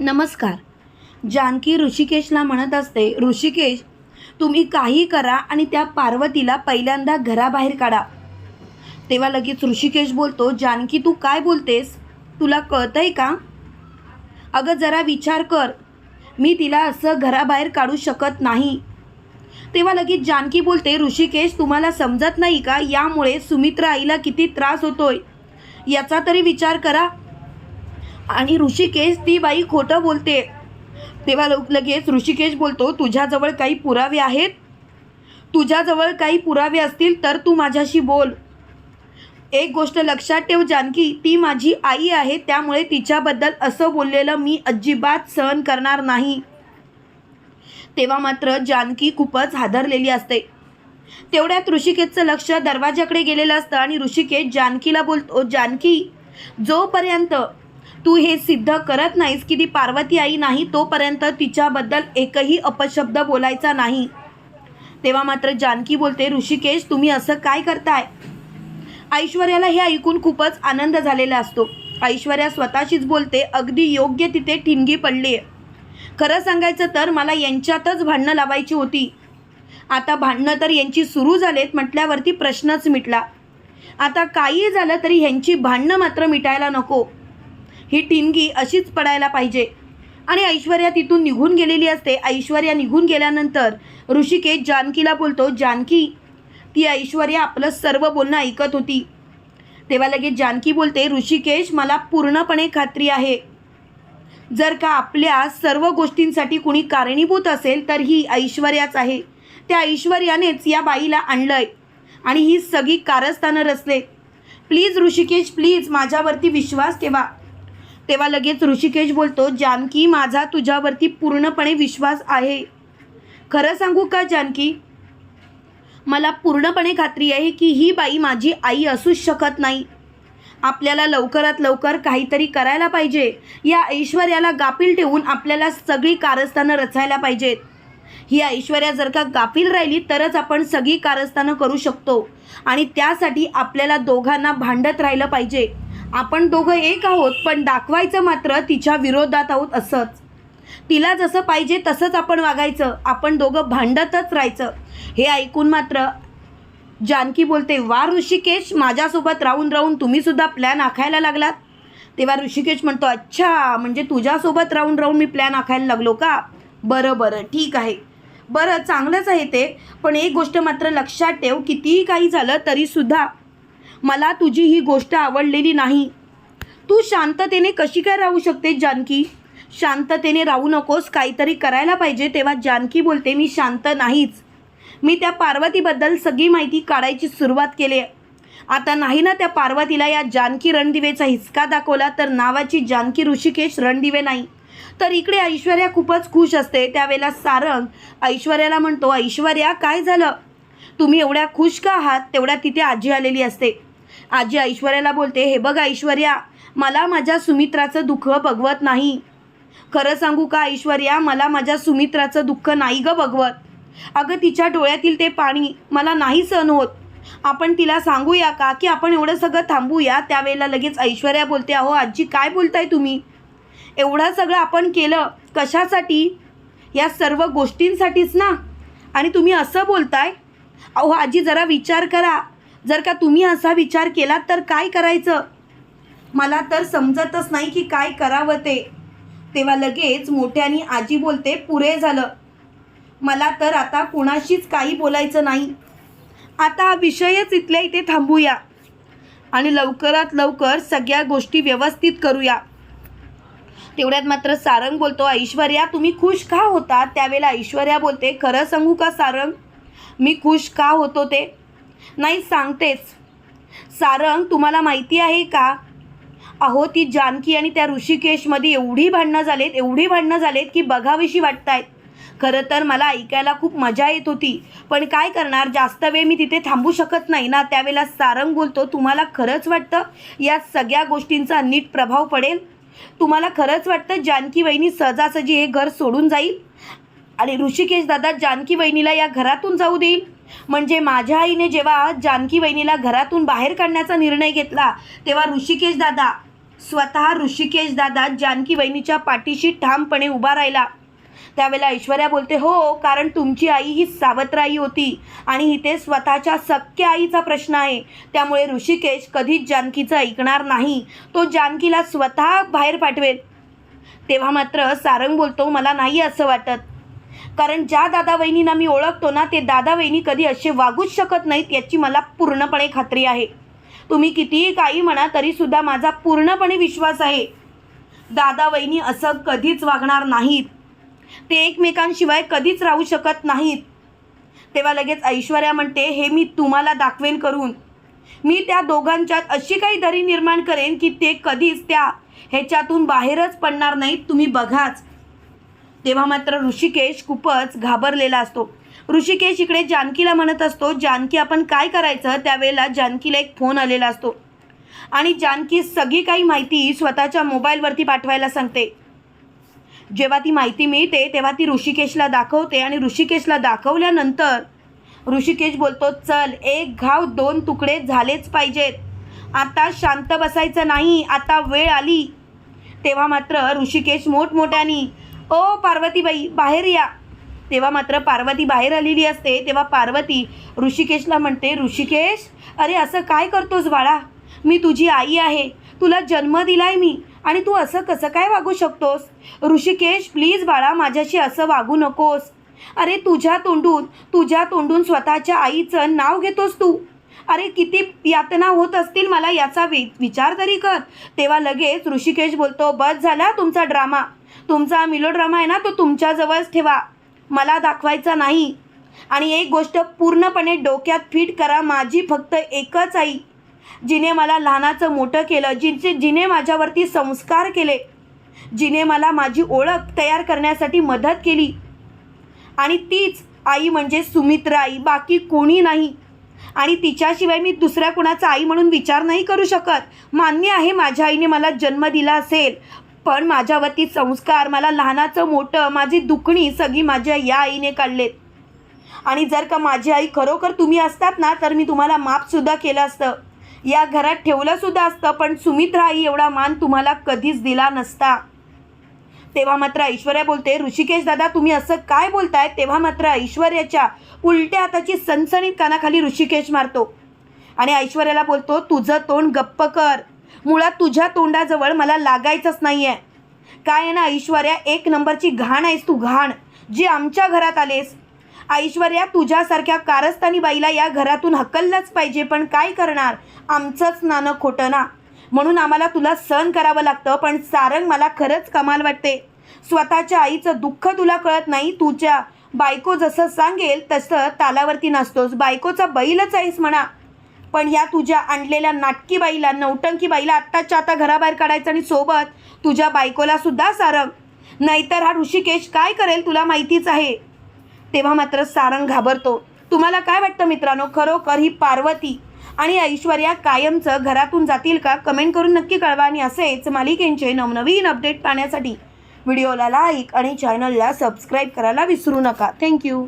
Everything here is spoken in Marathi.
नमस्कार. जानकी ऋषिकेशला म्हणत असते ऋषिकेश तुम्ही काही करा आणि त्या पार्वतीला पहिल्यांदा घराबाहेर काढा. तेव्हा लगेच ऋषिकेश बोलतो जानकी तू काय बोलतेस? तुला कळतंय का? अगं जरा विचार कर. मी तिला असं घराबाहेर काढू शकत नाही. तेव्हा लगेच जानकी बोलते ऋषिकेश तुम्हाला समजत नाही का? यामुळे सुमित्रा आईला किती त्रास होतोय. याचा तरी विचार करा. आणि ऋषिकेश ती बाई खोटं बोलते. तेव्हा लगेच ऋषिकेश बोलतो तुझ्याजवळ काही पुरावे आहेत? तुझ्याजवळ काही पुरावे असतील तर तू माझ्याशी बोल. एक गोष्ट लक्षात ठेव जानकी ती माझी आई आहे त्यामुळे तिच्याबद्दल असं बोललेलं मी अजिबात सहन करणार नाही. तेव्हा मात्र जानकी खूपच हादरलेली असते. तेवढ्यात ऋषिकेशचं लक्ष दरवाजाकडे गेलेलं असतं आणि ऋषिकेश जानकीला बोलतो जानकी जोपर्यंत तू हे सिद्ध करत नाहीस की ती पार्वती आई नाही तोपर्यंत तिच्याबद्दल एकही अपशब्द बोलायचा नाही. तेव्हा मात्र जानकी बोलते ऋषिकेश तुम्ही असं काय करताय? ऐश्वर्याला हे ऐकून खूपच आनंद झालेला असतो. ऐश्वर्या स्वतःशीच बोलते अगदी योग्य तिथे ठिणगी पडली आहे खरं सांगायचं तर मला यांच्यातच भांडणं लावायची होती. आता भांडणं तर यांची सुरू झालेत म्हटल्यावरती प्रश्नच मिटला. आता काही झालं तरी ह्यांची भांडणं मात्र मिटायला नको. ही टिनगी अशीच पडायला पाहिजे. आणि ऐश्वर्या तिथून निघून गेलेली असते. ऐश्वर्या निघून गेल्यानंतर ऋषिकेश जानकीला बोलतो जानकी ती ऐश्वर्या आपलं सर्व बोलणं ऐकत होती. तेव्हा लगेच जानकी बोलते ऋषिकेश मला पूर्णपणे खात्री आहे. जर का आपल्या सर्व गोष्टींसाठी कुणी कारणीभूत असेल तर ही ऐश्वर्याच आहे. त्या ऐश्वर्यानेच या बाईला आणलंय आणि ही सगळी कारस्थानं रचले. प्लीज ऋषिकेश प्लीज माझ्यावरती विश्वास ठेवा. तेव्हा लगेच ऋषिकेश बोलतो जानकी माझा तुझ्यावरती पूर्णपणे विश्वास आहे. खरं सांगू का जानकी? मला पूर्णपणे खात्री आहे की ही बाई माझी आई असूच शकत नाही. आपल्याला लवकरात लवकर काहीतरी करायला पाहिजे. या ऐश्वर्याला गाफील ठेवून आपल्याला सगळी कारस्थानं रचायला पाहिजेत. ही ऐश्वर्या जर का गाफील राहिली तरच आपण सगळी कारस्थानं करू शकतो आणि त्यासाठी आपल्याला दोघांना भांडत राहिलं पाहिजे. आपण दोघं एक आहोत पण दाखवायचं मात्र तिच्या विरोधात आहोत असंच. तिला जसं पाहिजे तसंच आपण वागायचं. आपण दोघं भांडतच राहायचं. हे ऐकून मात्र जानकी बोलते वा ऋषिकेश माझ्यासोबत राहून राहून तुम्हीसुद्धा प्लॅन आखायला लागलात? तेव्हा ऋषिकेश म्हणतो अच्छा म्हणजे तुझ्यासोबत राहून राहून मी प्लॅन आखायला लागलो का? बरं बरं ठीक आहे. बरं चांगलंच आहे ते पण एक गोष्ट मात्र लक्षात ठेव कितीही काही झालं तरीसुद्धा मला तुझी ही गोष्ट आवडलेली नाही. तू शांततेने कशी काय राहू शकते जानकी? शांततेने राहू नकोस काहीतरी करायला पाहिजे तेव्हा जानकी बोलते मी शांत नाहीच. मी त्या पार्वतीबद्दल सगळी माहिती काढायची सुरुवात केली आहे आता नाही ना त्या पार्वतीला या जानकी रणदिवेचा हिसका दाखवला तर नावाची जानकी ऋषिकेश रणदिवे नाही. तर इकडे ऐश्वर्या खूपच खुश असते. त्यावेळेला सारंग ऐश्वर्याला म्हणतो ऐश्वर्या काय झालं? तुम्ही एवढ्या खुश का आहात? तेवढ्या तिथे आजी आलेली असते. आजी ऐश्वर्याला बोलते हे बघ ऐश्वर्या मला माझ्या सुमित्राचं दुःख बघवत नाही. खरं सांगू का ऐश्वर्या मला माझ्या सुमित्राचं दुःख नाही ग बघवत अगं तिच्या डोळ्यातील ते पाणी मला नाही सहन होत. आपण तिला सांगूया का की आपण एवढं सगळं थांबूया? त्यावेळेला लगेच ऐश्वर्या बोलते अहो आजी काय बोलताय तुम्ही? एवढं सगळं आपण केलं कशासाठी? या सर्व गोष्टींसाठीच ना? आणि तुम्ही असं बोलताय? अहो आजी जरा विचार करा. जर का तुम्ही असा विचार केलात तर काय करायचं? मला तर समजतच नाही की काय करावं ते. तेव्हा लगेच मोठ्यानी आजी बोलते पुरे झालं. मला तर आता कुणाशीच काही बोलायचं नाही. आता हा विषयच इथल्या इथे थांबूया आणि लवकरात लवकर सगळ्या गोष्टी व्यवस्थित करूया. तेवढ्यात मात्र सारंग बोलतो ऐश्वर्या तुम्ही खुश का होता त्यावेळेला ऐश्वर्या बोलते खरं सांगू का सारंग? मी खुश का होतो ते? नाही सांगतेच. सारंग तुम्हाला माहिती आहे का? अहो ती जानकी आणि त्या ऋषिकेशमध्ये एवढी भांडणं झालेत एवढी भांडणं झालेत की बघावीशी आहेत खरं तर मला ऐकायला खूप मजा येत होती. पण काय करणार? जास्त वेळ मी तिथे थांबू शकत नाही ना? त्यावेळेला सारंग बोलतो तुम्हाला खरंच वाटतं या सगळ्या गोष्टींचा नीट प्रभाव पडेल? तुम्हाला खरंच वाटतं जानकी वहिनी सहजासहजी हे घर सोडून जाईल? आणि ऋषिकेश दादा जानकी वहिनीला या घरातून जाऊ देईल? म्हणजे माझ्या आईने जेव्हा जानकी वहिनीला घरातून बाहेर काढण्याचा निर्णय घेतला तेव्हा ऋषिकेश दादा स्वतः ऋषिकेश दादा जानकी वहिनीच्या पाठीशी ठामपणे उभा राहिला. त्यावेळेला ऐश्वर्या बोलते हो कारण तुमची आई ही सावत्र आई होती आणि इथे स्वतःच्या सख्या आईचा प्रश्न आहे. त्यामुळे ऋषिकेश कधीच जानकीचं ऐकणार नाही. तो जानकीला स्वतः बाहेर पाठवेल. तेव्हा मात्र सारंग बोलतो मला नाही असं वाटत. कारण ज्या दादा वहिनींना मी ओळखतो ना ते दादा वहिनी कधी असे वागूच शकत नाहीत याची मला पूर्णपणे खात्री आहे. तुम्ही कितीही काही म्हणा तरीसुद्धा माझा पूर्णपणे विश्वास आहे. दादा वहिनी असं कधीच वागणार नाहीत. ते एकमेकांशिवाय कधीच राहू शकत नाहीत. तेव्हा लगेच ऐश्वर्या म्हणते हे मी तुम्हाला दाखवेन करून. मी त्या दोघांच्यात अशी काही दरी निर्माण करेन की ते कधीच त्या ह्याच्यातून बाहेरच पडणार नाहीत. तुम्ही बघाच तेव्हा मात्र ऋषिकेश खूपच घाबरलेला असतो. ऋषिकेश इकडे जानकीला म्हणत असतो जानकी आपण काय करायचं? त्यावेळेला जानकीला एक फोन आलेला असतो. आणि जानकी सगळी काही माहिती स्वतःच्या मोबाईलवरती पाठवायला सांगते. जेव्हा ती माहिती मिळते तेव्हा ती ऋषिकेशला दाखवते आणि ऋषिकेशला दाखवल्यानंतर ऋषिकेश बोलतो चल एक घाव दोन तुकडे झालेच पाहिजेत. आता शांत बसायचं नाही आता वेळ आली. तेव्हा मात्र ऋषिकेश मोठमोठ्यानी ओ पार्वतीबाई बाहेर या. तेव्हा मात्र पार्वती बाहेर आलेली असते. तेव्हा पार्वती ऋषिकेशला म्हणते ऋषिकेश अरे असं काय करतोस बाळा? मी तुझी आई आहे. तुला जन्म दिलाय मी. आणि तू असं कसं काय वागू शकतोस? ऋषिकेश प्लीज बाळा माझ्याशी असं वागू नकोस. अरे तुझ्या तोंडून तुझ्या तोंडून स्वतःच्या आईचं नाव घेतोस तू. अरे किती यातना होत असतील मला याचा वि विचार तरी कर. तेव्हा लगेच ऋषिकेश बोलतो बस झाला तुमचा ड्रामा. तुमचा मिलो ड्रामा आहे ना तो तुमच्याजवळच ठेवा. मला दाखवायचा नाही. आणि एक गोष्ट पूर्णपणे डोक्यात फिट करा माझी फक्त एकच आई जिने मला लहानाचं मोठं केलं जिचे जिने माझ्यावरती संस्कार केले जिने मला माझी ओळख तयार करण्यासाठी मदत केली. आणि तीच आई म्हणजे सुमित्रा आई बाकी कोणी नाही. आणि तिच्याशिवाय मी दुसऱ्या कुणाचा आई म्हणून विचार नाही करू शकत. मान्य आहे माझ्या आईने मला जन्म दिला असेल. पण माझ्यावरती संस्कार मला लहानाचं मोठं माझी दुखणी सगळी माझ्या या आईने काढलेत. आणि जर का माझी आई खरोखर तुम्ही असतात ना तर मी तुम्हाला माफसुद्धा केलं असतं. या घरात ठेवलंसुद्धा असतं पण सुमित्रा आई एवढा मान तुम्हाला कधीच दिला नसता. तेव्हा मात्र ऐश्वर्या बोलते ऋषिकेश दादा तुम्ही असं काय बोलताय? तेव्हा मात्र ऐश्वर्याच्या उलट्या हाताची सणसणीत कानाखाली ऋषिकेश मारतो. आणि ऐश्वर्याला बोलतो तुझं तोंड गप्प कर. मुळात तुझ्या तोंडाजवळ मला लागायचंच नाही आहे काय आहे ना ऐश्वर्या एक नंबरची घाण आहेस तू घाण. जी आमच्या घरात आलेस. ऐश्वर्या तुझ्यासारख्या कारस्थानी बाईला या घरातून हकललंच पाहिजे पण काय करणार? आमचंच नाणं खोटं ना. म्हणून आम्हाला तुला सहन करावं लागतं पण सारंग मला खरंच कमाल वाटते. स्वतःच्या आईचं दुःख तुला कळत नाही तुझ्या बायको जसं सांगेल तसं तालावरती नसतोस बायकोचा बैलच आहेस म्हणा. पण या तुझ्या आणलेल्या नाटकी बाईला नौटंकी बाईला आत्ताच्या आता घराबाहेर काढायचं आणि सोबत तुझ्या बायकोला सुद्धा सारंग. नाहीतर हा ऋषिकेश काय करेल तुला माहितीच आहे. तेव्हा मात्र सारंग घाबरतो. तुम्हाला काय वाटतं मित्रांनो? खरोखर ही पार्वती आणि ऐश्वर्या कायमचं घरातून जातील का? कमेंट करून नक्की कळवा आणि असेच मालिकेंचे नवनवीन अपडेट पाहण्यासाठी. व्हिडिओला लाईक आणि चॅनलला सबस्क्राईब करायला विसरू नका. थँक्यू